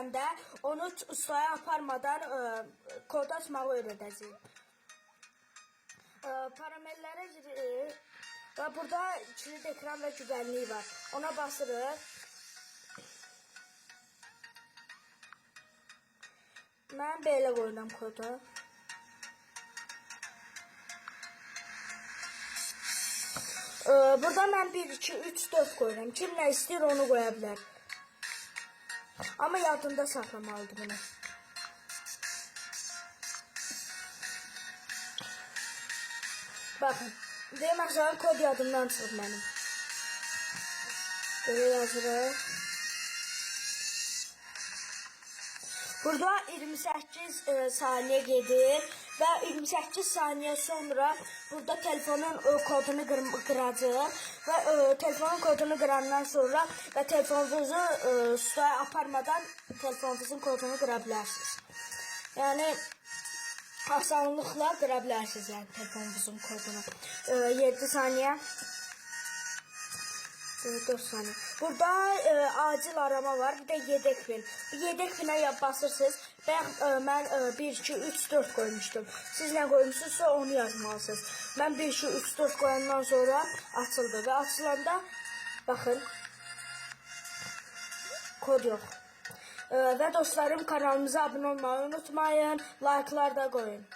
biləndə onu ustaya aparmadan ə, kod açmağı öyrədəcəyik. Ə, Parametrlərə giririk və burada kilit ekran və güvənlik var. Ona basırıq. Mən belə qoyuram kodu. Ee, burada mən 1, 2, 3, 4 qoyuram. Kim nə istəyir onu qoya. Amma yadında saxlamalıdır bunu. Baxın. Demək məsələn kod yadımdan çıxıb mənim. Belə yazırıq. Burada 28 e, saniye gedir və 28 saniye sonra burada telefonun e, kodunu qır qıracaq e, telefonun kodunu qırandan sonra və telefonunuzu e, ustaya aparmadan telefonunuzun kodunu qıra bilərsiniz. Yəni asanlıqla qıra telefonunuzun kodunu. E, 7 saniye. Evet, 4 saniye. Burada e, acil arama var. Bir de yedek. Bu yedek pine yap basırsınız. Ben, e, ben e, 1, 2, 3, 4 koymuştum. Siz ne koymuşsunuzsa onu yazmalısınız. Ben 1, 2, 3, 4 koyandan sonra açıldı. Ve açılanda bakın kod yok. E, ve dostlarım kanalımıza abone olmayı unutmayın. Like'lar da koyun.